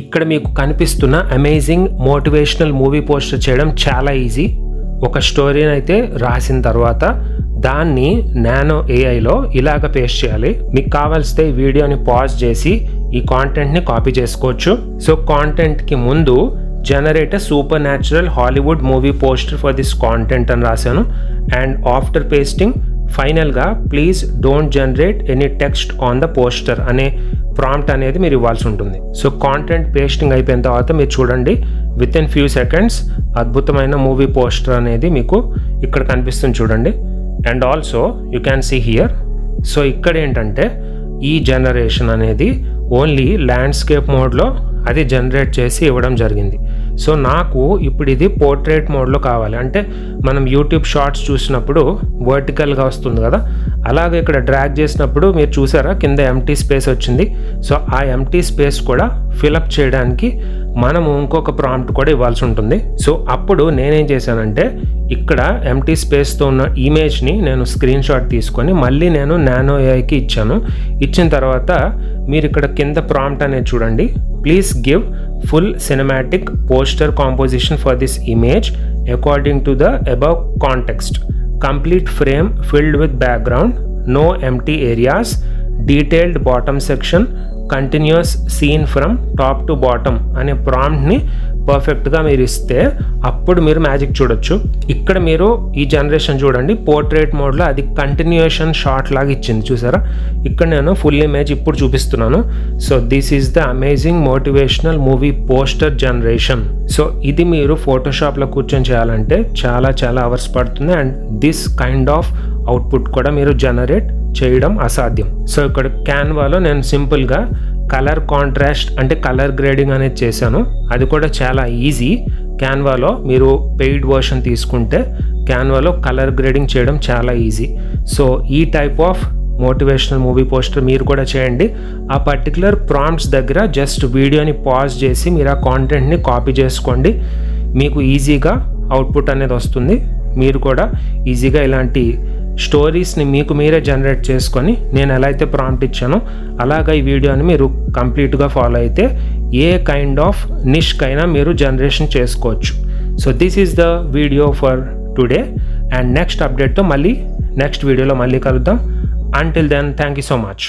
ఇక్కడ మీకు కనిపిస్తున్న అమేజింగ్ మోటివేషనల్ మూవీ పోస్టర్ చేయడం చాలా ఈజీ ఒక స్టోరీని అయితే రాసిన తర్వాత దాన్ని నానో ఏఐలో ఇలాగ పేస్ట్ చేయాలి. మీకు కావాల్సితే ఈ వీడియోని పాజ్ చేసి ఈ కాంటెంట్ని కాపీ చేసుకోవచ్చు. సో కాంటెంట్కి ముందు generate super natural Hollywood movie poster for this content అని రాశాను. అండ్ ఆఫ్టర్ పేస్టింగ్ ఫైనల్గా please don't generate any text on the poster అనే ప్రాంప్ట్ అనేది మీరు ఇవ్వాల్సి ఉంటుంది. సో కాంటెంట్ పేస్టింగ్ అయిపోయిన తర్వాత మీరు చూడండి విత్ ఇన్ ఫ్యూ సెకండ్స్ అద్భుతమైన మూవీ పోస్టర్ అనేది మీకు ఇక్కడ కనిపిస్తుంది చూడండి. And also you can see here so ఇక్కడ ఏంటంటే ఈ జనరేషన్ అనేది ఓన్లీ ల్యాండ్స్కేప్ మోడ్లో అది జనరేట్ చేసి ఇవ్వడం జరిగింది. సో నాకు ఇప్పుడు ఇది పోర్ట్రేట్ మోడ్లో కావాలి. అంటే మనం యూట్యూబ్ షార్ట్స్ చూసినప్పుడు వర్టికల్గా వస్తుంది కదా అలాగే ఇక్కడ డ్రాగ్ చేసినప్పుడు మీరు చూసారా కింద ఎంటీ స్పేస్ వచ్చింది. సో ఆ ఎంటీ స్పేస్ కూడా ఫిలప్ చేయడానికి మనము ఇంకొక ప్రాంప్ట్ కూడా ఇవ్వాల్సి ఉంటుంది. సో అప్పుడు నేనేం చేశానంటే ఇక్కడ ఎంటీ స్పేస్తో ఉన్న ఇమేజ్ని నేను స్క్రీన్ షాట్ తీసుకొని మళ్ళీ నేను నానో ఏఐకి ఇచ్చాను. ఇచ్చిన తర్వాత మీరు ఇక్కడ కింద ప్రాంప్ట్ అనేది చూడండి. Please give full cinematic poster composition for this image according to the above context complete frame filled with background, no empty areas, detailed bottom section continues scene from top to bottom అనే ప్రాంప్ట్ని పర్ఫెక్ట్గా మీరు ఇస్తే అప్పుడు మీరు magic చూడొచ్చు. ఇక్కడ మీరు ఈ జనరేషన్ చూడండి పోర్ట్రేట్ మోడ్లో అది కంటిన్యూషన్ షార్ట్ లాగా ఇచ్చింది చూసారా? ఇక్కడ నేను ఫుల్ ఇమేజ్ ఇప్పుడు చూపిస్తున్నాను. So this is the amazing motivational movie poster generation so ఇది మీరు ఫోటోషాప్లో కూర్చొని చేయాలంటే చాలా చాలా అవర్స్ పడుతుంది. And this kind of output కూడా మీరు జనరేట్ చేయడం అసాధ్యం. సో ఇక్కడ క్యాన్వాలో నేను సింపుల్గా కలర్ కాంట్రాస్ట్ అంటే కలర్ గ్రేడింగ్ అనేది చేశాను. అది కూడా చాలా ఈజీ క్యాన్వాలో మీరు పెయిడ్ వర్షన్ తీసుకుంటే క్యాన్వాలో కలర్ గ్రేడింగ్ చేయడం చాలా ఈజీ సో ఈ type of motivational movie poster మీరు కూడా చేయండి. ఆ పర్టికులర్ ప్రాంప్ట్స్ దగ్గర జస్ట్ వీడియోని పాజ్ చేసి మీరు ఆ కాంటెంట్ని కాపీ చేసుకోండి. మీకు ఈజీగా అవుట్పుట్ అనేది వస్తుంది. మీరు కూడా ఈజీగా ఇలాంటి స్టోరీస్ని మీకు మీరే జనరేట్ చేసుకొని నేను ఎలా అయితే ప్రాంప్ట్ ఇచ్చానో అలాగ ఈ వీడియోని మీరు కంప్లీట్గా ఫాలో అయితే ఏ కైండ్ ఆఫ్ నిష్కైనా మీరు జనరేషన్ చేసుకోవచ్చు. So this is the video for today and next అప్డేట్తో మళ్ళీ నెక్స్ట్ వీడియోలో మళ్ళీ కలుద్దాం. Until then thank you so much